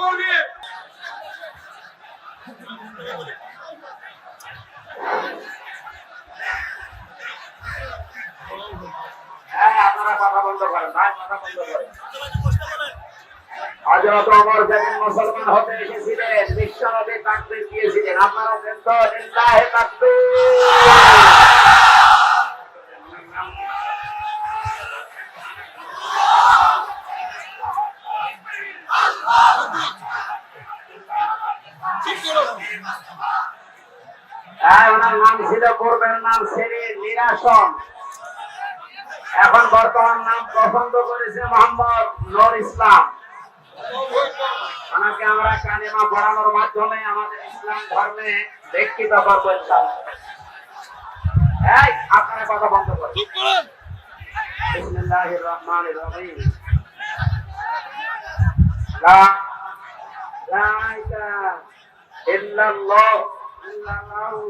করবে। হ্যাঁ আপনারা কথা বন্ধ করেন ভাই, কথা বন্ধ করেন হযরত ওমর যেদিন মুসলমান হতে এসেছিলেন বিশ্ব নবী তাকবীর দিয়েছিলেন। আপনারা দেন তো হ্যাঁ ওনার নাম ছিল পূর্বের নাম সেরির নিরাসন এখন বর্তমান নাম পছন্দ করেছে মোহাম্মদ নূর ইসলাম। ওনাকে আমরা কালিমা পড়ানোর মাধ্যমে আমাদের ইসলাম ধর্মে দীক্ষিত করব ইনশাআল্লাহ। এই, আপনারা কথা বন্ধ করুন। বিসমিল্লাহির রহমানির রহিম। লা ইলাহা ইল্লাল্লাহ। ইল্লাল্লাহু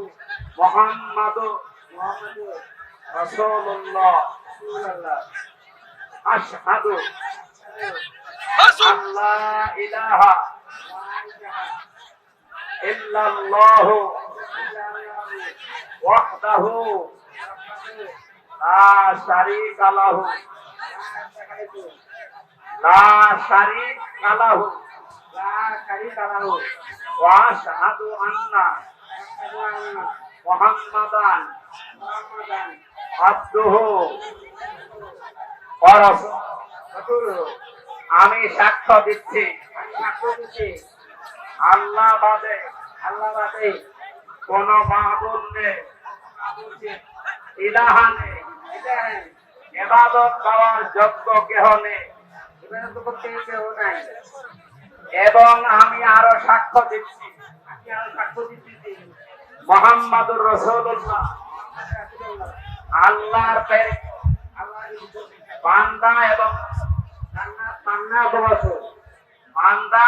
মুহাম্মাদু মুহাম্মাদু রাসূলুল্লাহ আশহাদু আল্লা ইলাহা ইল্লাল্লাহু ওয়াহদাহু লা শারীকা লাহু লা শারীকা লা শারীকা লাহু আন্না মুহাম্মাদান আমি সাক্ষ্য দিচ্ছি। আল্লাহ বাদে আল্লাহ বাদে কোন এবং আমি আরও সাক্ষ্য দিচ্ছি। মোহাম্মদুর রসুল্লাহ আল্লাহর বান্দা বান্দা রাসূল। বান্দা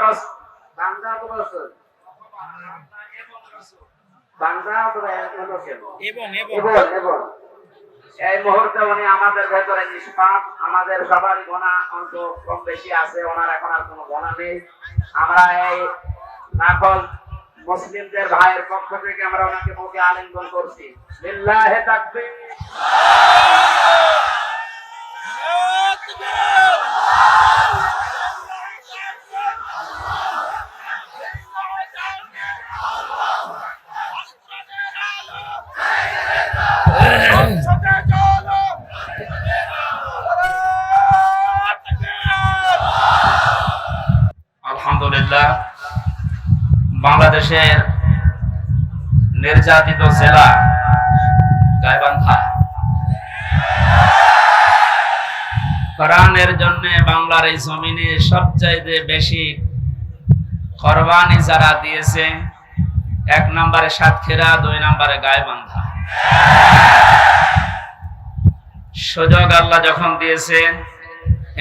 রাসূল। বান্দা রাসূল। এবং এবং এই মুহূর্তে উনি আমাদের ভেতরে নিষ্পাপ আমাদের সবার গোনা অন্ত কম বেশি আছে ওনার এখন আর কোনো গোনা নেই। আমরা এই নাকল মুসলিমদের ভাইয়ের পক্ষ থেকে আমরা ওনাকে মুখে আলিঙ্গন করছি। লিল্লাহে বাংলাদেশের নির্যাতিত জেলা গাইবান্ধা। কোরআনের জন্য বাংলার এই জমিনে সবচাইতে বেশি কোরবানি যারা দিয়েছে, এক নম্বরে সাতক্ষীরা, দুই নম্বরে গাইবান্ধা। সুযোগ আল্লাহ যখন দিয়েছেন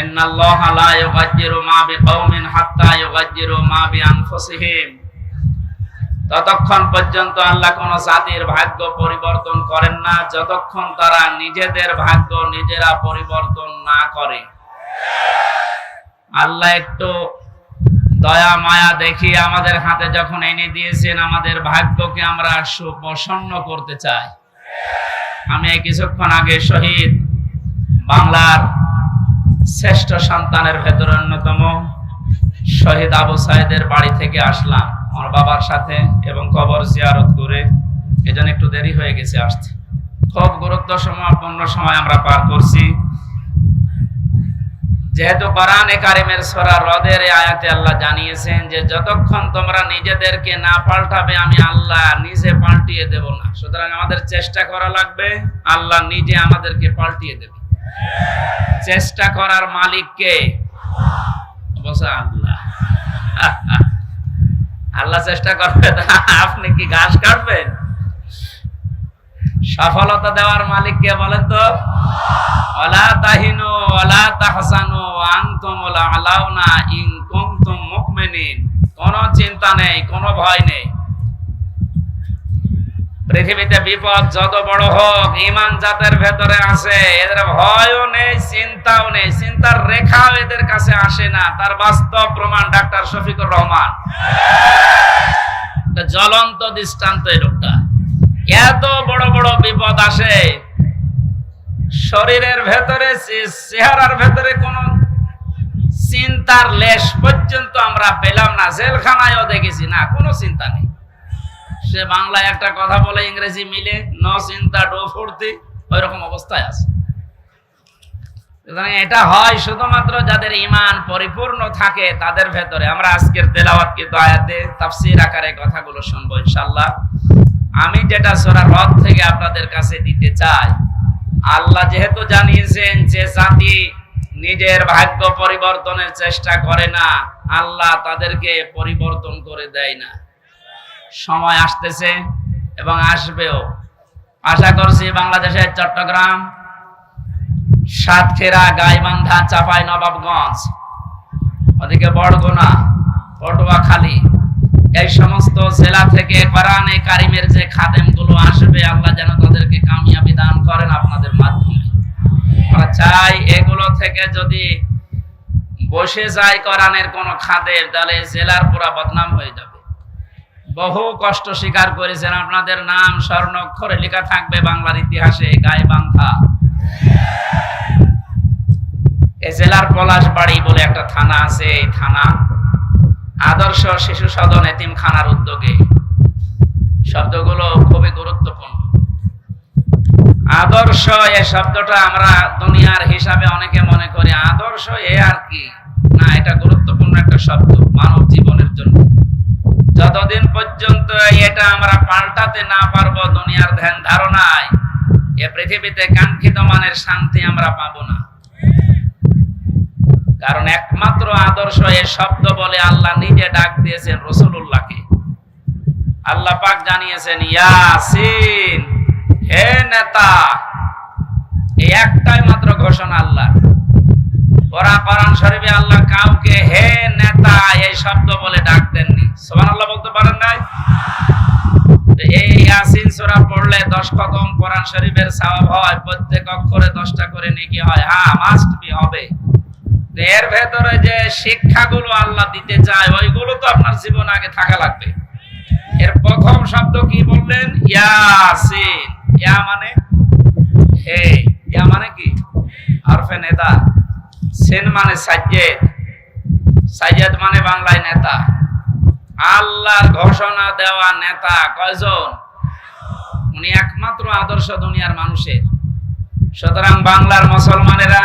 ইন্নাল্লাহা লা ইউগাজ্জিরু মা বিকাউমিন হাত্তা ইউগাজ্জিরু মা বিআনফুসিহিম। ততক্ষণ পর্যন্ত আল্লাহ কোন জাতির ভাগ্য পরিবর্তন করেন না, যতক্ষণ তারা নিজেদের ভাগ্য নিজেরা পরিবর্তন না করে। আল্লাহ একটু দয়া, মায়া দেখিয়ে আমাদের হাতে যখন এনে দিয়েছেন, আমাদের ভাগ্যকে আমরা সুপ্রসন্ন করতে চাই। আমি কিছুক্ষণ আগে শহীদ বাংলার শ্রেষ্ঠ সন্তানের ভেতরে অন্যতম শহীদ আবু সাইদের বাড়ি থেকে আসলাম। আমার বাবার সাথে এবং কবর জিয়ারত করে এজন্য একটু দেরি হয়ে গেছে আসতে। খুব গুরুত্ব সম্পন্ন সময় আমরা পার করছি। যেহেতু কোরআনে কারিমের সূরা রদের আয়াতে আল্লাহ জানিয়েছেন যে, যতক্ষণ তোমরা নিজেদেরকে না পাল্টাবে, আমি আল্লাহ নিজে পাল্টিয়ে দেব না। সুতরাং আমাদের চেষ্টা করা লাগবে, আল্লাহ নিজে আমাদেরকে পাল্টিয়ে দেবে। চেষ্টা করার মালিক কে? অবশ্য আল্লাহ। আল্লাহ চেষ্টা করবে আপনি কি ঘাস কাটবেন? সফলতা দেওয়ার মালিক কে বলেন তো? অলা তাহিনু ওয়ালা তাহসানু ওয়া আনতুমুল আলাউনা ইন কুনতুম কোনো চিন্তা নেই, কোনো ভয় নেই। পৃথিবীতে বিপদ যত বড় হোক ইমান যাদের ভেতরে আছে। এদের ভয়ও নেই, চিন্তাও নেই। চিন্তার রেখাও এদের কাছে আসে না। তার বাস্তব প্রমাণ ডাক্তার শফিকুর রহমান। জ্বলন্ত দৃষ্টান্ত এই লোকটা। এত বড় বড় বিপদ আসে, শরীরের ভেতরে চেহারার ভেতরে কোন চিন্তার লেশ পর্যন্ত আমরা পেলাম না। জেলখানায়ও দেখেছি না, কোনো চিন্তা নেই। সে বাংলায় একটা কথা বলে, ইংরেজি মিলে, ন চিন্তা ডো ফুর্তি ওই রকম অবস্থায় আছে। এটা হয় শুধুমাত্র যাদের ইমান পরিপূর্ণ থাকে তাদের ভেতরে। আমরা আজকের তেলাওয়াত কিন্তু আয়াতে তাফসীর আকারে কথাগুলো শুনব ইনশাআল্লাহ। আমি যেটা সূরা রদ থেকে আপনাদের কাছে দিতে চাই, আল্লাহ যেহেতু জানিয়েছেন যে জাতি নিজের ভাগ্য পরিবর্তনের চেষ্টা করে না, আল্লাহ তাদেরকে পরিবর্তন করে দেয় না। সময় আসতেছে এবং আসবেও। আশা করছি বাংলাদেশের চট্টগ্রাম, সাতক্ষীরা, গাইবান্ধা, চাপাই, নবাবগঞ্জ, ওদিকে বড়গোনা পটুয়াখালী, এই সমস্ত জেলা থেকে কোরআনে কারিমের যে খাদেমগুলো আসবে, আল্লাহ যেন তাদেরকে কামিয়াবি দান করেন আপনাদের মাধ্যমে। আমরা চাই এগুলো থেকে যদি বসে যায় কোরআনের কোন খাদেম, তাহলে জেলার পুরা বদনাম হয়ে যাবে। বহু কষ্ট স্বীকার করেছেন। আপনাদের নাম স্বর্ণাক্ষরে লেখা থাকবে বাংলার ইতিহাসে গাইবান্ধা এ জেলার পলাশবাড়ি বলে একটা থানা আছে, এই থানা আদর্শ শিশু সদন এতিমখানার উদ্যোগে। শব্দগুলো খুবই গুরুত্বপূর্ণ। আদর্শ এ শব্দটা আমরা দুনিয়ার হিসাবে অনেকে মনে করি, আদর্শ এ আর কি? না, এটা গুরুত্বপূর্ণ একটা শব্দ, মানব জীবনের জন্য। যতদিন পর্যন্ত এটা আমরা পাল্টাতে না পারব, দুনিয়ার ধ্যান ধারণায়, এ পৃথিবীতে কাঙ্ক্ষিত মানের শান্তি আমরা পাবো না। কারণ একমাত্র আদর্শ এ শব্দ বলে আল্লাহ নিজে ডাক দিয়েছেন রসুল্লাহকে আল্লাহ পাক জানিয়েছেন, ইয়াসিন, হে নেতা, এই একটাই মাত্র ঘোষণা আল্লাহ ওরা কোরআন আল্লাহ কাউকে হে নেতা এই শব্দ বলে ডাক দেননি। সুবহানাল্লাহ বলতে পারেন নাই? এই ইয়াসিন সূরা পড়লে 10 খতম কোরআন শরীফের সওয়াব হয়, প্রত্যেক অক্ষরে 10টা করে নেকি হয়। হ্যাঁ মাস্ট বি হবে। এর ভেতরে যে শিক্ষাগুলো আল্লাহ দিতে চায়, ওইগুলো তো আপনার জীবন আগে থাকা লাগবে। এর প্রথম শব্দ কি বললেন? ইয়াসিন। ইয়া মানে? হে। ইয়া মানে কি? আরফে নেতা। সেন মানে সাজ্জেদ সাজ্জেদ মানে বাংলায় নেতা। আল্লাহর ঘোষণা দেওয়া নেতা কয়জন? উনি একমাত্র আদর্শ দুনিয়ার মানুষের। সুতরাং বাংলার মুসলমানেরা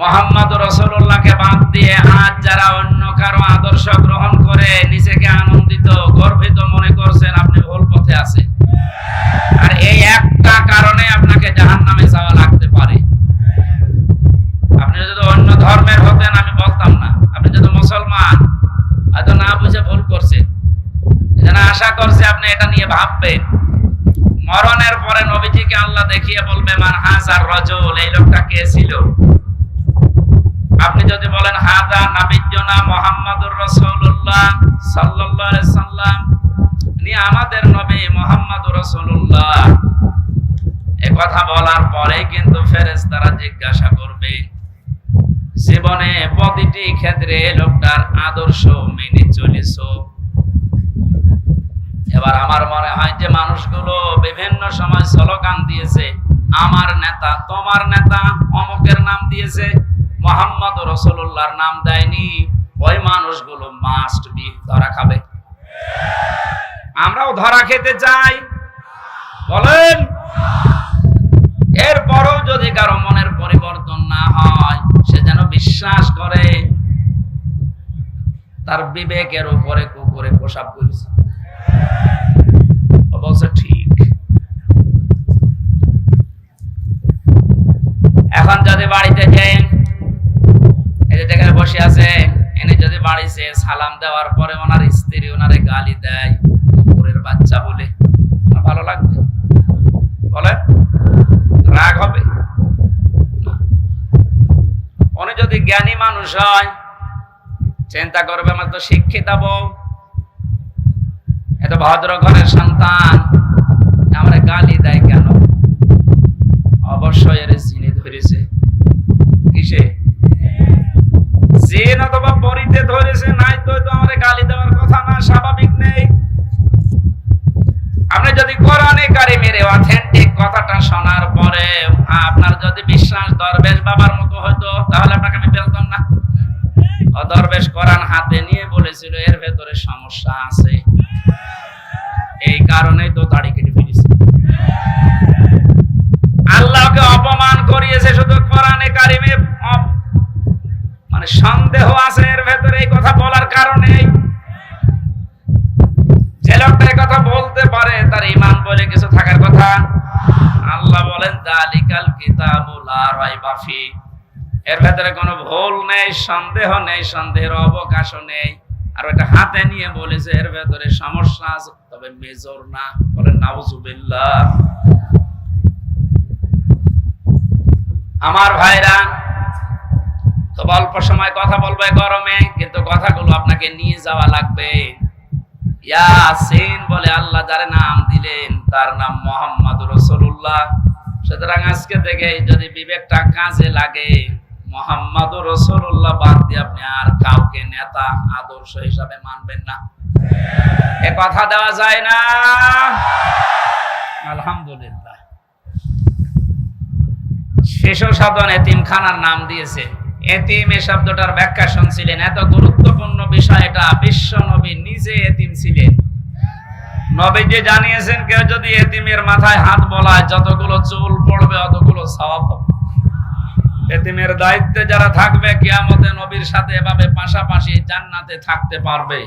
মোহাম্মদ রসুল্লাহকে বাদ দিয়ে আজ যারা অন্য কারও আদর্শ গ্রহণ করে নিজেকে আনন্দিত, গর্বিত মনে করছেন, আপনি ভুল পথে আছেন। আর এই একটা কারণে আপনাকে জাহান নামে যাওয়া লাগতে পারে। আপনি যদি অন্য ধর্মের হতেন, আমি বলতাম না। আপনি যদি মুসলমান, হয়তো না বুঝে ভুল করছেন আশা করছে আপনি এটা নিয়ে ভাববেন। মরণের পরে নবীজিকে আল্লাহ দেখিয়ে বলবে, মান হাজার রজল, এই লোকটা কে ছিল? আপনি যদি বলেন, হাদা নাবিজ্জনা মোহাম্মদুর রাসূলুল্লাহ সাল্লাল্লাহু আলাইহি সাল্লাম। ইনি আমাদের নবী মোহাম্মদুর রাসূলুল্লাহ। এ কথা বলার পরে কিন্তু ফেরেশতারা জিজ্ঞাসা করবে জীবনে প্রতিটি ক্ষেত্রে লোকটার আদর্শ মেনে চলেছো। এবার আমার মনে হয় যে মানুষগুলো বিভিন্ন সময় স্লোগান দিয়েছে, আমার নেতা, তোমার নেতা অমুকের নাম দিয়েছে, মোহাম্মদ রসুল্লাহর নাম দেয়নি, ওই মানুষগুলো মাস্ট বি ধরা খাবে। আমরাও ধরা খেতে চাই। বলেন। এরপরও যদি কারও মনের পরিবর্তন না হয় বিশ্বাস করে, তার বিবেকের উপরে কুকুরে প্রসাব করেছে। ঠিক। এখন যদি বাড়িতে যাই, এই বসে আছে, এনে যদি বাড়িতে সালাম দেওয়ার পরে ওনার স্ত্রী ওনারে গালি দেয়, কুকুরের বাচ্চা বলে ভালো লাগবে? বলে রাগ হবে না। উনি যদি জ্ঞানী মানুষ হয়, চিন্তা করবে, আমার তো শিক্ষিতা বউ। এত ভদ্র ঘরের সন্তান, আমার গালি দেয় কেন? অবশ্যই এর জিনে ধরেছে। কিসে? জিন অথবা পরিতে ধরেছে, নাই তো আমার গালি দেওয়ার কথা না, স্বাভাবিক নেই। আপনি যদি কোরআনে কারিমের অথেন্টিক কথাটা শোনার পরে আপনার যদি বিশ্বাস দরবেশ বাবার মতো হতো তাহলে আপনাকে আমি বলতাম না। দরবেশ কোরআন হাতে নিয়ে বলেছিল, এর ভেতরে সমস্যা আছে। এই কারণেই তো দাড়ি কেটে ফেলেছে। আল্লাহকে অপমান করিয়েছে শুধু কোরআনে কারিমে মানে সন্দেহ আছে এর ভেতরে এই কথা বলার কারণেই লোকটা কথা বলতে পারে, তার ইমান বলে কিছু থাকার কথা? আল্লাহ বলেন, দালিকাল কিতাবুল বাফি এর ভেতরে কোনো ভুল নেই, সন্দেহ নেই, সন্দেহের অবকাশও নেই। আর ওটা হাতে নিয়ে বলেছে, এর ভেতরে সমস্যা আছে। তবে মেজর না, বলেন নাউজুবিল্লাহ আমার ভাইরা তো অল্প সময় কথা বলবে গরমে, কিন্তু কথাগুলো আপনাকে নিয়ে যাওয়া লাগবে। ইয়াসিন বলে আল্লাহ যার নাম দিলেন, তার নাম মোহাম্মদ রসুল্লাহ সুতরাং আজকে থেকে যদি বিবেকটা কাজে লাগে, মোহাম্মদ রসুল্লাহ বাদ দিয়ে আপনি আর কাউকে নেতা, আদর্শ হিসাবে মানবেন না। এ কথা দেওয়া যায় না। আলহামদুলিল্লাহ। শিশু সাধন এতিমখানার নাম দিয়েছে। এতিম এ শব্দটার ব্যাখ্যা শুনছিলেন। এত গুরুত্বপূর্ণ বিষয় এটা বিশ্ব নবী নিজে এতিম ছিলেন। নবীজি জানিয়েছেন, কেউ যদি এতিমের মাথায় হাত বলায়, যতগুলো চুল পড়বে, অতগুলো হবে। এতিমের দায়িত্বে যারা থাকবে, কিয়ামতে নবীর সাথে এভাবে পাশাপাশি জান্নাতে থাকতে পারবে।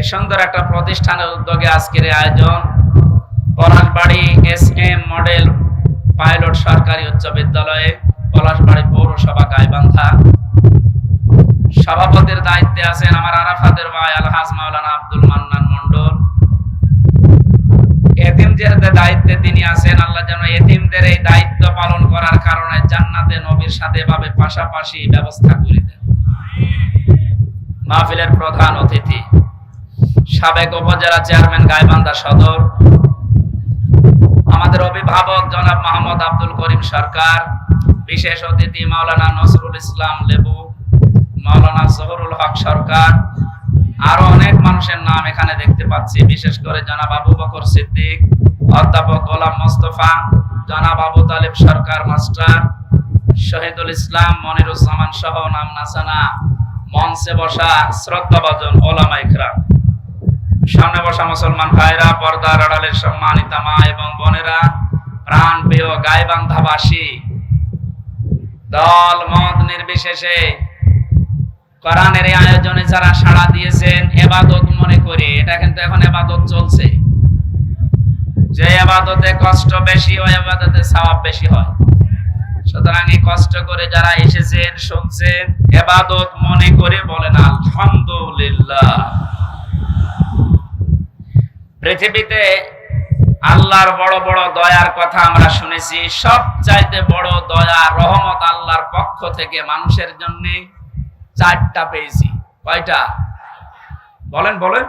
এ সুন্দর একটা প্রতিষ্ঠানের উদ্যোগে আজকের আয়োজন। Palashbari S M model pilot সরকারি উচ্চ বিদ্যালয়ে। পলাশবাড়ি পৌরসভা গাইবান্ধা। সভাপতির দায়িত্বে আছেন আমার আরাফাতের ভাই আলহাজ মাওলানা আব্দুল মান্নান মন্ডল এতিমদের দায়িত্বে তিনি আছেন, আল্লাহ যেন এতিমদের এই দায়িত্ব পালন করার কারণে জান্নাতে নবীর সাথে ভাবে পাশাপাশি ব্যবস্থা করে দেন। মাহফিলের প্রধান অতিথি, সাবেক উপজেলা চেয়ারম্যান গাইবান্ধা সদর। আমাদের অভিভাবক জনাব মোহাম্মদ আব্দুল করিম সরকার। বিশেষ অতিথি মাওলানা নসরুল ইসলাম লেবু, মাওলানা জহরুল হক সরকার, আরও অনেক মানুষের নাম এখানে দেখতে পাচ্ছি। বিশেষ করে জনাব আবু বকর সিদ্দিক, অধ্যাপক গোলাম মোস্তফা, জনাব আবু তালেব সরকার মাস্টার, শহীদুল ইসলাম মনিরুজ্জামান সহ নাম নাসানা মঞ্চে বসা শ্রদ্ধাভাজন ওলামা ইকরাম। সামনে বসা মুসলমান ভাইরা, পর্দার আড়ালের সম্মানিতা মা এবং বোনেরা প্রাণ প্রিয় গাইবান্ধাবাসী দল মত নির্বিশেষে কোরআনের এই আয়োজনে যারা সাড়া দিয়েছেন এবাদত মনে করে, এটা কিন্তু এখন এবাদত চলছে। যে এবাদতে কষ্ট বেশি হয় এবাদতে সওয়াব বেশি হয়। সুতরাং এই কষ্ট করে যারা এসেছেন, শুনছেন, এবাদত মনে করে বলেন, আলহামদুলিল্লাহ। পৃথিবীতে আল্লাহর বড় বড় দয়ার কথা আমরা শুনেছি। সব চাইতে বড় দয়া, রহমত আল্লাহর পক্ষ থেকে মানুষের জন্য চারটা পেয়েছি। কয়টা? বলেন বলেন।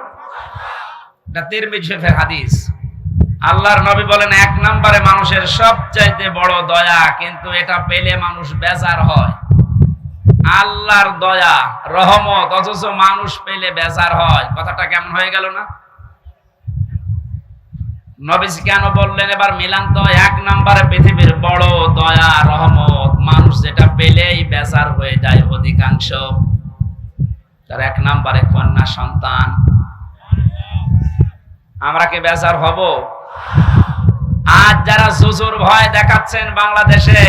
হাদিস। আল্লাহর নবী বলেন, এক নম্বরে মানুষের সব চাইতে বড় দয়া, কিন্তু এটা পেলে মানুষ বেজার হয়। আল্লাহর দয়া, রহমত, অথচ মানুষ পেলে বেজার হয়। কথাটা কেমন হয়ে গেল না? নবীজি কেন বললেন, এবার মিলান তো এক নম্বরে পৃথিবীর বড় দয়া, রহমত। মানুষ যেটা পেলেই হয়ে যায় অধিকাংশ। তার এক নম্বরে কন্যা সন্তান। আমরা কি হব? আজ যারা জুজুর ভয় দেখাচ্ছেন বাংলাদেশে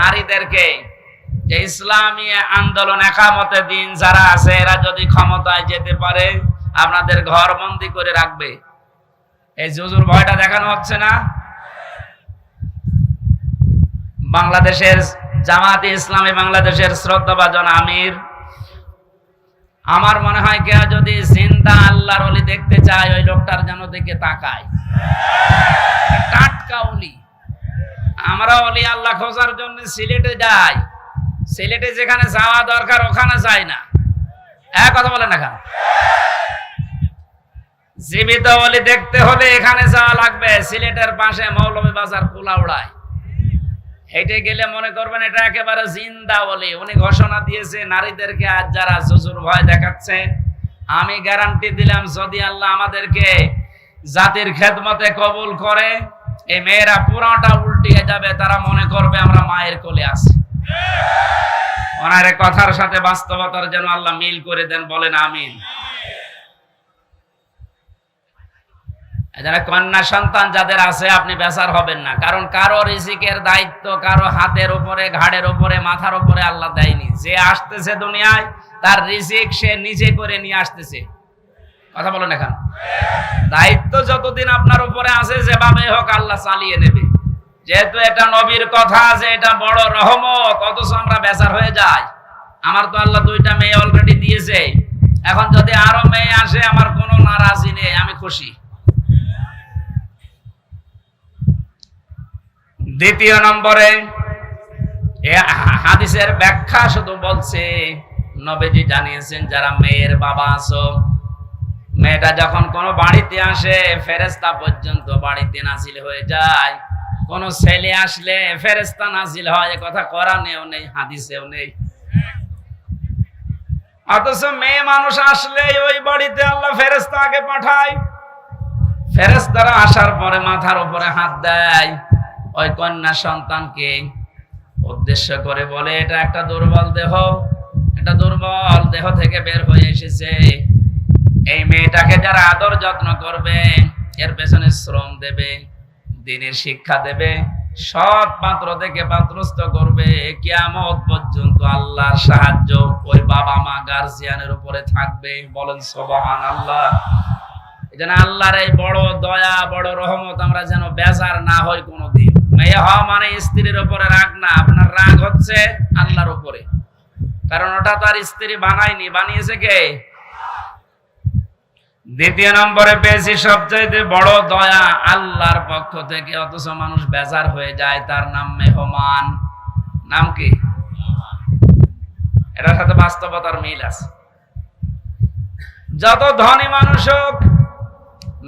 নারীদেরকে, যে ইসলামী আন্দোলন একামতে দিন যারা আছে, এরা যদি ক্ষমতায় যেতে পারে, আপনাদের ঘর বন্দি করে রাখবে। এই জুজুর ভয়টা দেখানো হচ্ছে না। বাংলাদেশের জামাতে ইসলামী, বাংলাদেশের শ্রদ্ধাভাজন আমির। আমার মনে হয় কেউ যদি জিন্দা আল্লাহর অলি দেখতে চায়, ওই লোকটার যেন দিকে তাকায়। টাটকা অলি। আমরা অলি আল্লাহ খোঁজার জন্য সিলেটে যাই। সিলেটে যেখানে যাওয়া দরকার, ওখানে যাই না। এক কথা বলেন না জীবিত বলি দেখতে হলে এখানে যাওয়া লাগবে, সিলেটের পাশে মৌলভী বাজার কুলাউড়ায়। হেঁটে গেলে মনে করবেন এটা একেবারে জিন্দা বলে। উনি ঘোষণা দিয়েছে, নারীদেরকে আজ যারা জুজুর ভয় দেখাচ্ছে, আমি গ্যারান্টি দিলাম, যদি আল্লাহ আমাদেরকে জাতির খেদমতে কবুল করে, এই মেয়েরা পুরাটা উল্টিয়ে যাবে, তারা মনে করবে আমরা মায়ের কোলে আছি। ওনার কথার সাথে বাস্তবতার যেন আল্লাহ মিল করে দেন, বলেন আমিন। যারা কন্যা সন্তান যাদের আছে, আপনি বেচার হবেন না। কারণ কারও রিজিকের দায়িত্ব, কারও হাতের উপরে, ঘাড়ের উপরে, মাথার উপরে আল্লাহ দেয়নি। যে আসতেছে দুনিয়ায়, তার রিজিক সে নিজে করে নিয়ে আসতেছে। কথা বলেন এখন। দায়িত্ব যতদিন আপনার উপরে আছে, যেভাবে হোক আল্লাহ চালিয়ে নেবে। যেহেতু এটা নবীর কথা, যে এটা বড় রহমত, অথচ আমরা বেচার হয়ে যাই। আমার তো আল্লাহ দুইটা মেয়ে অলরেডি দিয়েছে। এখন যদি আরও মেয়ে আসে, আমার কোনো নারাজি নেই, আমি খুশি। দ্বিতীয় নম্বরে হাদিসের ব্যাখ্যা শুধু বলছে, নবীজি জানিয়েছেন, যারা মেয়ের বাবা আছো, মেয়েটা যখন কোনো বাড়িতে আসে ফেরেস্তা পর্যন্ত বাড়িতে নাসিল হয়ে যায়। কোন ছেলে আসলে ফেরেস্তা নাসিল হয় কথা কোরআনেও নেই, হাদিসেও নেই। অথচ মেয়ে মানুষ আসলে ওই বাড়িতে আল্লাহ ফেরেস্তা আগে পাঠায়। ফেরেস্তারা আসার পরে মাথার উপরে হাত দেয়। ওই কন্যা সন্তানকে উদ্দেশ্য করে বলে, এটা একটা দুর্বল দেহ। এটা দুর্বল দেহ থেকে বের হয়ে এসেছে। এই মেয়েটাকে যারা আদর যত্ন করবে, এর পেছনে শ্রম দেবে, দিনের শিক্ষা দেবে, সৎ পাত্র থেকে পাত্রস্থ করবে। কিয়ামত পর্যন্ত আল্লাহর সাহায্য ওই বাবা মা গার্জিয়ানের উপরে থাকবে। বলেন সবহান আল্লাহ এই আল্লাহর এই বড় দয়া, বড় রহমত আমরা যেন বেজার না হই কোনোদিন। মেয়ে হওয়া মানে স্ত্রীর উপরে রাগ না, আপনার রাগ হচ্ছে আল্লাহর উপরে। কারণ ওটা তো আর স্ত্রী বানায়নি, বানিয়েছে কে? দ্বিতীয় নম্বরে পেয়েছি সবচাইতে বড় দয়া, আল্লাহর পক্ষ থেকে, অথচ মানুষ বেজার হয়ে যায়, তার নাম মেহমান। নাম কি? এটার সাথে বাস্তবতার মিল আছে। যত ধনী মানুষ হোক,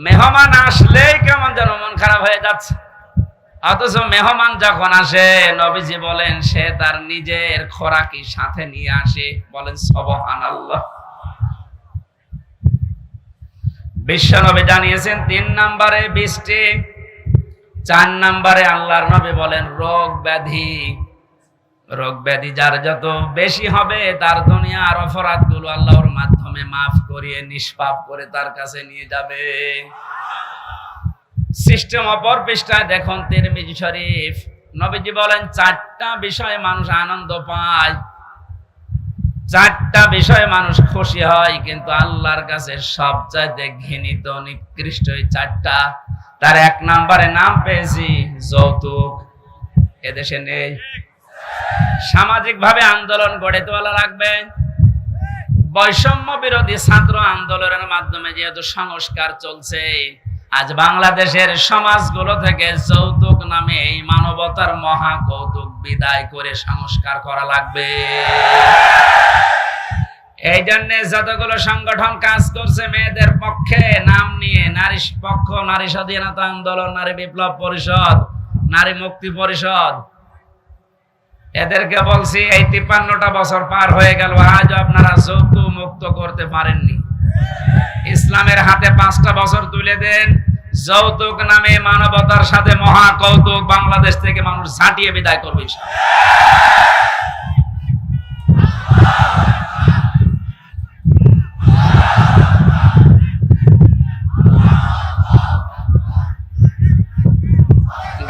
মেহমান আসলেই কেমন যেন মন খারাপ হয়ে যাচ্ছে। অথচ মেহমান যখন আসে, নবীজি বলেন, সে তার নিজের খোরাকি সাথে নিয়ে আসে। বলেন সবহান বিশ্ব নবী জানিয়েছেন, তিন নম্বরে বৃষ্টি, চার নম্বরে আল্লাহর নবী বলেন, রোগ ব্যাধি। রোগ ব্যাধি যার যত বেশি হবে, তার দুনিয়ার অপরাধগুলো আল্লাহর মাধ্যমে মাফ করিয়ে, নিষ্পাপ করে তার কাছে নিয়ে যাবে। সিস্টেম অপর পৃষ্ঠায় দেখুন তিরমিজি শরীফ। নবীজি বলেন, চারটা বিষয়ে মানুষ আনন্দ পায়। চারটা বিষয়ে মানুষ খুশি হয়, কিন্তু আল্লাহর কাছে সবচাইতে ঘৃণিত, নিকৃষ্ট এই চারটা। তার এক নম্বরে নাম পেয়েছি, যৌতুক। এদেশে নেই। সামাজিক ভাবে আন্দোলন গড়ে তোলা লাগবে। বৈষম্য বিরোধী ছাত্র আন্দোলনের মাধ্যমে যেহেতু সংস্কার চলছে আজ বাংলাদেশের সমাজগুলো থেকে যৌতুক নামে এই মানবতার মহা কৌতুক বিদায় করে সংস্কার করা লাগবে। এই জন্য যতগুলো সংগঠন কাজ করছে মেয়েদের পক্ষে নাম নিয়ে নারী পক্ষ, নারী স্বাধীনতা আন্দোলন, নারী বিপ্লব পরিষদ, নারী মুক্তি পরিষদ। এদেরকে বলছি, এই তিপ্পান্নটা বছর পার হয়ে গেল আজ আপনারা যৌতুক মুক্ত করতে পারেননি। ইসলামের হাতে পাঁচটা বছর তুলে দেন। যৌতুক নামে মানবতার সাথে মহা কৌতুক বাংলাদেশ থেকে মানুষ ঝাঁটিয়ে বিদায় করবে।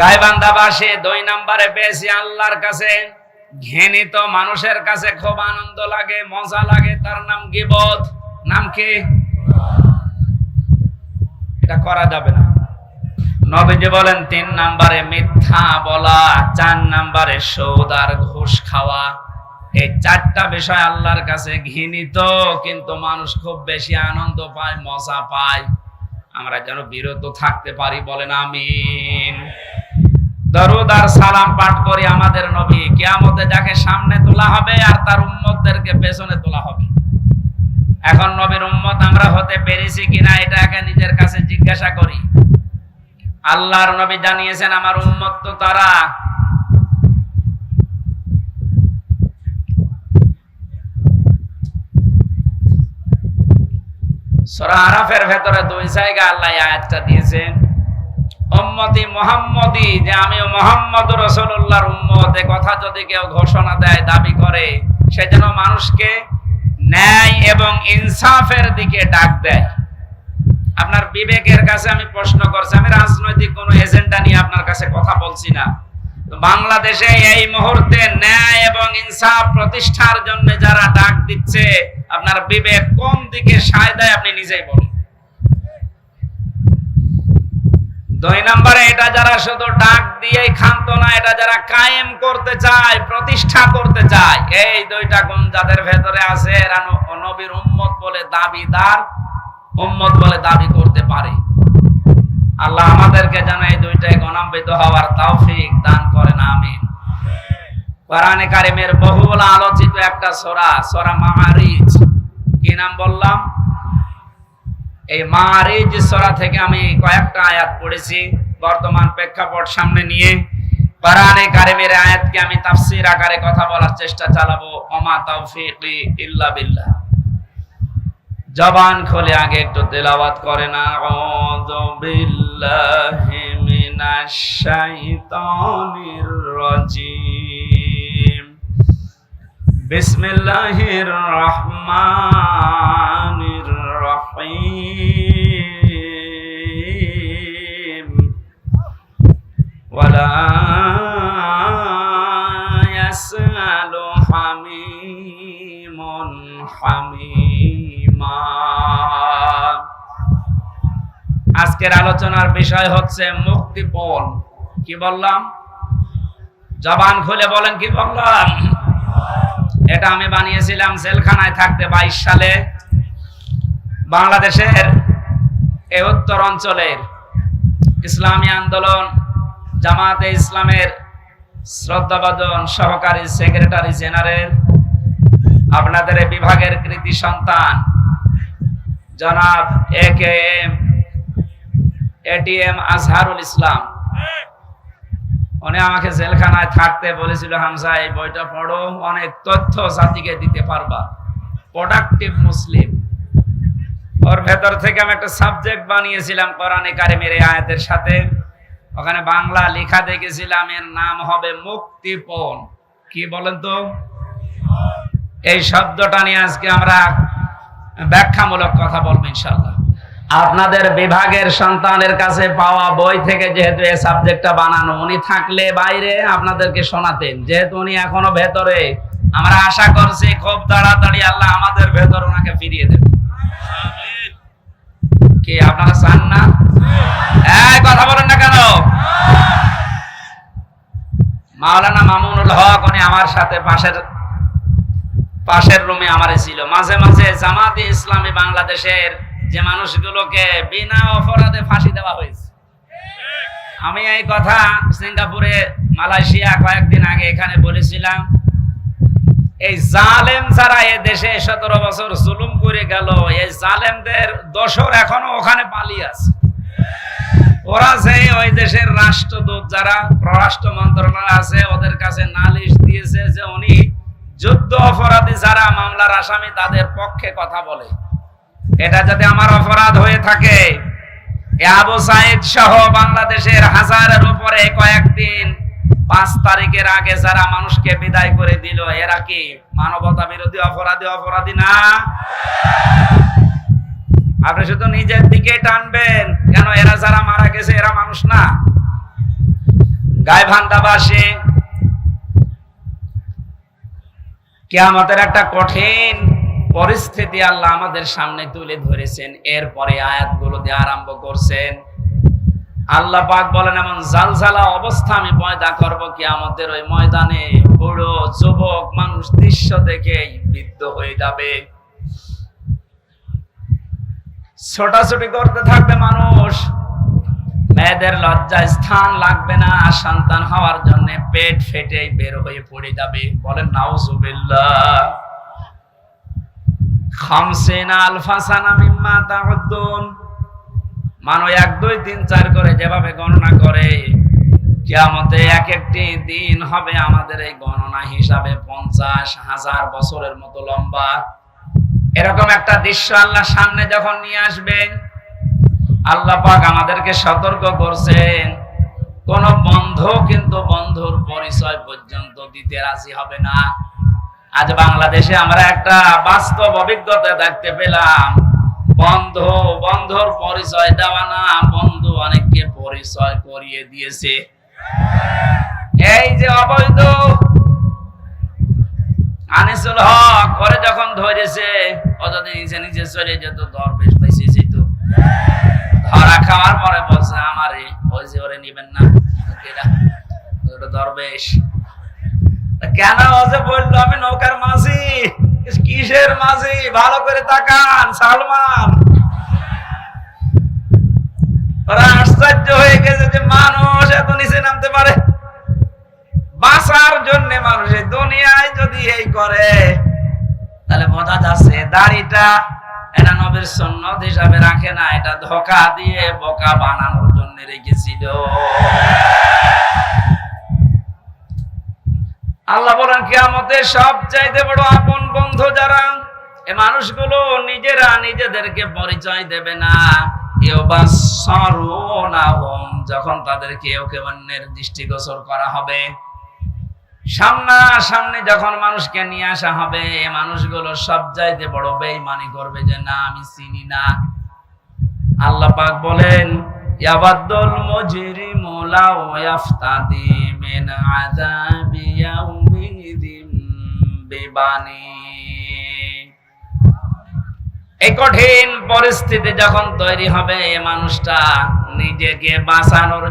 গাইবান্ধাবাসী, দুই নম্বরে পেয়েছি আল্লাহর কাছে। ঘৃণিত মানুষের কাছে খুব আনন্দ লাগে, মজা লাগে, তার নাম গিবত। নাম কি? এটা করা যাবে না। নবীজি বলেন, তিন নম্বরে মিথ্যা বলা, চার নম্বরে সৌদার ঘুষ খাওয়া। এই চারটা বিষয় আল্লাহর কাছে ঘৃণিত, কিন্তু মানুষ খুব বেশি আনন্দ পায়, মজা পায়। আমরা যেন বিরত থাকতে পারি বলেন, আমিন। দরুদ আর সালাম পাঠ করি আমাদের নবী। কিয়ামতে যাকে সামনে তোলা হবে আর তার উম্মতদেরকে পেছনে তোলা হবে। এখন নবীর উম্মত, আমরা হতে পেরেছি কিনা এটা একা নিজের কাছে জিজ্ঞাসা করি। আল্লাহর নবী জানিয়েছেন, আমার উম্মত তো তারা। ভেতরে দুই জায়গা আল্লাহ আয়াতটা দিয়েছেন। উম্মতি মুহাম্মদি, যে আমি মোহাম্মদ রসুল্লাহর উম্মত কথা যদি কেউ ঘোষণা দেয়, দাবি করে, সে মানুষকে ন্যায় এবং ইনসাফের দিকে ডাক দেয়। আপনার বিবেকের কাছে আমি প্রশ্ন করছি, আমি রাজনৈতিক কোনো এজেন্ডা নিয়ে আপনার কাছে কথা বলছি না। বাংলাদেশে এই মুহূর্তে ন্যায় এবং ইনসাফ প্রতিষ্ঠার জন্য যারা ডাক দিচ্ছে, আপনার বিবেক কোন দিকে সায় দেয় আপনি নিজেই বলুন। দুই নম্বরে, এটা যারা শুধু ডাক দিয়েই খান্ত না এটা যারা কায়েম করতে চায়, প্রতিষ্ঠা করতে চায়, এই দুইটা গুণ যাদের ভেতরে আছে, এরা নবীর উম্মত বলে দাবিদার, উম্মত বলে দাবি করতে পারে। আল্লাহ আমাদেরকে যেন এই দুইটাই গণান্বিত হওয়ার তৌফিক দান করেন, আমিন। কোরআনে কারিমের বহুল আলোচিত একটা সূরা সূরা মাআরিজ। কি নাম বললাম? এই মারিজ সূরা থেকে আমি কয়েকটা আয়াত পড়েছি, বর্তমান প্রেক্ষাপট সামনে নিয়ে। কোরআনে কারিমের আয়াতকে আমি তাফসীর আকারে কথা বলার চেষ্টা চালাবো। ওমা তাওফীকি ইল্লা বিল্লাহ। জবান খুলে আগে একটু তেলাওয়াত করে না আউযু বিল্লাহি মিনাশ শাইতানির রাজিম। বিসমিল্লাহির রহমানির রহিম ওয়ালা ইয়াসআলু হামিমুন হামিমা আজকের আলোচনার বিষয় হচ্ছে মুক্তিপণ। কি বললাম? জবান খুলে বলেন কি বললাম? এটা আমি বানিয়েছিলাম জেলখানায় থাকতে বাইশ সালে। বাংলাদেশের এই উত্তর অঞ্চলের ইসলামী আন্দোলন জামাতে ইসলামের শ্রদ্ধাভাজন সহকারী সেক্রেটারি জেনারেল, আপনাদের বিভাগের কৃতি সন্তান, জনাব A K M ATM Azharul Islam. উনি আমাকে জেলখানায় থাকতে বলেছিল হামসা এই বইটা পড়ো, অনেক তথ্য জাতিকে দিতে পারবা। প্রোডাক্টিভ মুসলিম। ওর ভেতর থেকে আমি একটা সাবজেক্ট বানিয়েছিলাম কোরআনে কারিমের আয়াতের সাথে। ওখানে বাংলা লেখা দেখেছিলাম, এর নাম হবে মুক্তিপণ। কি বলেন তো? এই শব্দটা নিয়ে আজকে আমরা ব্যাখ্যামূলক কথা বলব ইনশাআল্লাহ। আপনাদের বিভাগের সন্তানের কাছে পাওয়া বই থেকে যেহেতু এই সাবজেক্টটা বানানো, উনি থাকলে বাইরে আপনাদেরকে শোনাতেন। যেহেতু উনি এখনও ভেতরে, আমরা আশা করছি খুব তাড়াতাড়ি আল্লাহ আমাদের ভেতর ওনাকে ফিরিয়ে দেবে কি? আপনারা চান না? কথা বলেন না কেন? মাওলানা মামুনুল হক, উনি আমার সাথে পাশের পাশের রুমে আমারে ছিল। মাঝে মাঝে জামাতে ইসলামী বাংলাদেশের যে মানুষগুলোকে বিনা অপরাধে ফাঁসি দেওয়া হয়েছে। আমি এই কথা সিঙ্গাপুরে, মালয়েশিয়া কয়েকদিন আগে এখানে বলেছিলাম। এই জালেম যারা এ দেশে সতেরো বছর জুলুম করে গেল, এই জালেমদের দোষর এখনও ওখানে পালিয়ে আছে। ওরা যে ওই দেশের রাষ্ট্রদূত যারা, পররাষ্ট্র মন্ত্রণালয় আছে, ওদের কাছে নালিশ দিয়েছে যে উনি যুদ্ধ অপরাধী যারা, মামলার আসামি তাদের পক্ষে কথা বলে। এটা যদি আমার অপরাধ হয়ে থাকে। আবু সাইদ সহ বাংলাদেশের হাজারের উপরে কয়েকদিন পাঁচ তারিখের আগে যারা মানুষকে বিদায় করে দিল, এরা কি মানবতা বিরোধী, অপরাধী অপরাধী না? আপনি শুধু নিজের দিকে টানবেন। কেন এরা যারা মারা গেছে, এরা মানুষ না? গাইভান্দাবাসী কেয়ামতের একটা কঠিন পরিস্থিতি আল্লাহ আমাদের সামনে তুলে ধরেছেন। এরপরে আয়াতগুলো দিয়ে আরম্ভ করছেন। আল্লাহ পাক বলেন, এমন জালজালা অবস্থা আমি পয়দা করব কি আমাদের ওই ময়দানে। বুড়ো যুবক মানুষ দৃশ্য দেখেই বিদ্ধ হয়ে যাবে। ছোটাছুটি করতে থাকবে মানুষ। মেয়েদের লজ্জায় স্থান লাগবে না, সন্তান হওয়ার জন্য পেট ফেটে বের হয়ে পড়ে যাবে। বলেন, নাউজুবিল্লাহ। খামসিনা আলফাসানা মিম্মা তাউদ্দুন। মানো এক, দুই, তিন, চার করে যেভাবে গণনা করে, কিয়ামতে এক একটি দিন হবে আমাদের এই গণনা হিসাবে পঞ্চাশ হাজার বছরের মতো লম্বা। এরকম একটা দৃশ্য আল্লাহ সামনে যখন নিয়ে আসবেন, আল্লাহ পাক আমাদেরকে সতর্ক করছেন, কোন বন্ধ কিন্তু বন্ধুর পরিচয় পর্যন্ত দিতে রাজি হবে না। আজ বাংলাদেশে আমরা একটা বাস্তব অভিজ্ঞতা দেখতে পেলাম। বন্ধু, বন্ধুর পরিচয় দেওয়া না, বন্ধু অনেককে পরিচয় করিয়ে দিয়েছে। এই যে অবৈধ, আনিসুল হক করে যখন ধরেছে, ও নিচে নিচে চলে যেত, দরবেশ পাইছে যেত ধরা খাওয়ার পরে বলছে, আমারে ওই যে ওরে নিবেন না দরবেশ। কেন ও যে বলল, আমি নৌকার মাঝি? কিসের মাঝে? ভালো করে তাকান, সালমান। ওরা আশ্চর্য হয়ে গেছে যে মানুষ এত নিচে নামতে পারে। বাঁচার জন্য মানুষ দুনিয়ায় যদি এই করে, তাহলে বোঝা যাচ্ছে। দাড়িটা এটা নবীর সন্ন্যত হিসাবে রাখে না, এটা ধোকা দিয়ে বোকা বানানোর জন্য রেখেছিল। আল্লাহ বলেন, কিয়ামতে সব চাইতে বড় আপন বন্ধু যারা, এ মানুষগুলো নিজেরা নিজেদেরকে পরিচয় দেবে না। যখন তাদেরকে ওকে অন্যের দৃষ্টিগোচর করা হবে। সামনা সামনে যখন মানুষকে নিয়ে আসা হবে, এ মানুষগুলো সব চাইতে বড় বেঈমানি করবে যে, না, আমি চিনি না। আল্লাহ পাক বলেন, ইয়াবাদ্দুল মুজরিমু লাউ ইয়াফতাদি এই কঠিন পরিস্থিতি যখন তৈরি হবে মানুষটা নিজেকে বাঁচানোর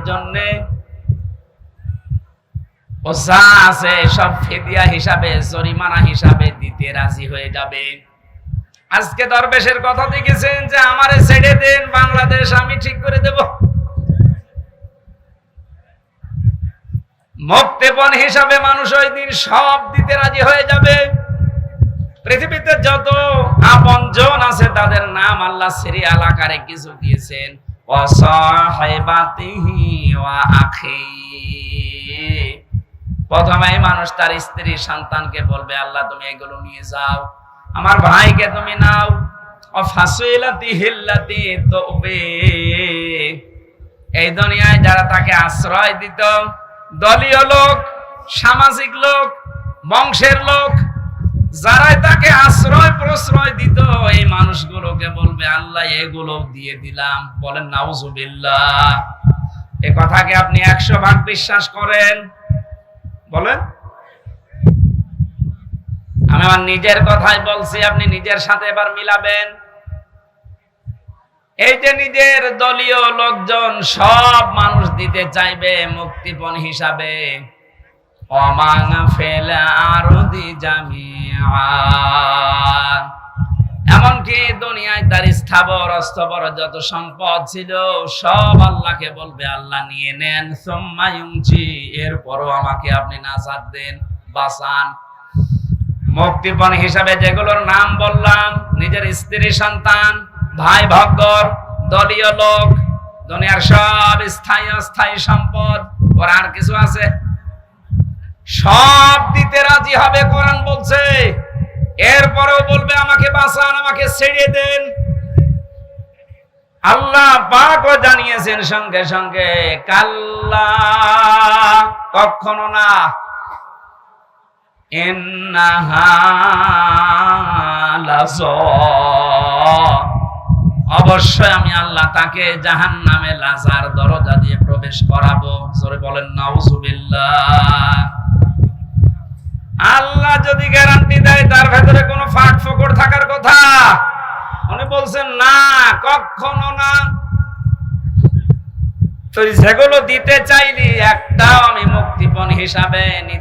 আছে, সব ফেদিয়া হিসাবে, জরিমানা হিসাবে দিতে রাজি হয়ে যাবে। আজকে দরবেশের কথা দেখেছেন যে আমারে ছেড়ে দেন, বাংলাদেশ আমি ঠিক করে দেব। মুক্তিপণ হিসাবে মানুষ ওই দিন সব দিতে রাজি হয়ে যাবে। পৃথিবীতে যত আপনজন আছে, তাদের নাম আল্লাহ সিরিয়াল আকারে কিছু দিয়েছেন। প্রথমে মানুষ তার স্ত্রী সন্তানকে বলবে, আল্লাহ, তুমি এগুলো নিয়ে যাও। আমার ভাইকে তুমি নাও। এই দুনিয়ায় যারা তাকে আশ্রয় দিত দলীয় লোক, সামাজিক লোক, বংশের লোক, যারাই তাকে আশ্রয় প্রশ্রয় দিত, এই মানুষগুলোকে বলবে, আল্লাহ, এগুলো দিয়ে দিলাম। বলেন, নাউজুবিল্লাহ। এ কথাকে আপনি একশো ভাগ বিশ্বাস করেন? বলেন। আমি আমার নিজের কথাই বলছি, আপনি নিজের সাথে এবার মিলাবেন। এই যে নিজের দলীয় লোকজন সব মানুষ দিতে চাইবে মুক্তিপণ হিসাবে। এমনকি দুনিয়ায় তার স্থাবর, অস্তবর যত সম্পদ ছিল, সব আল্লাহকে বলবে, আল্লাহ নিয়ে নেন সোম্মায়ুংচি এরপরও আমাকে আপনি নাসাদ দেন বাসান মুক্তিপণ হিসাবে যেগুলোর নাম বললাম, নিজের স্ত্রী, সন্তান ভাই ভগ্গর দলীয় লোক, দুনিয়ার সব স্থায়ী অস্থায়ী সম্পদ, ওর আর কিছু আছে? সব দিতে রাজি হবে, কোরআন বলছে। এরপরেও বলবে, আমাকে বাঁচান, আমাকে ছেড়ে দেন। আল্লাহ পাকও জানিয়েছেন সঙ্গে সঙ্গে, কাল্লা, কখনো না। ইন্নাহা লাযা। অবশ্যই আমি আল্লাহ তাকে জাহান নামে লাজার দরজা দিয়ে প্রবেশ করাবো। জোরে বলেন, নাউজুবিল্লাহ। আল্লাহ যদি গ্যারান্টি দেয়, তার ভেতরে কোনো ফাঁক ফোকর থাকার কথা। উনি বলছেন, না, কখনো না। তুই যেগুলো দিতে চাইলি, একটাও আমি মুক্তিপণ হিসাবে নিতে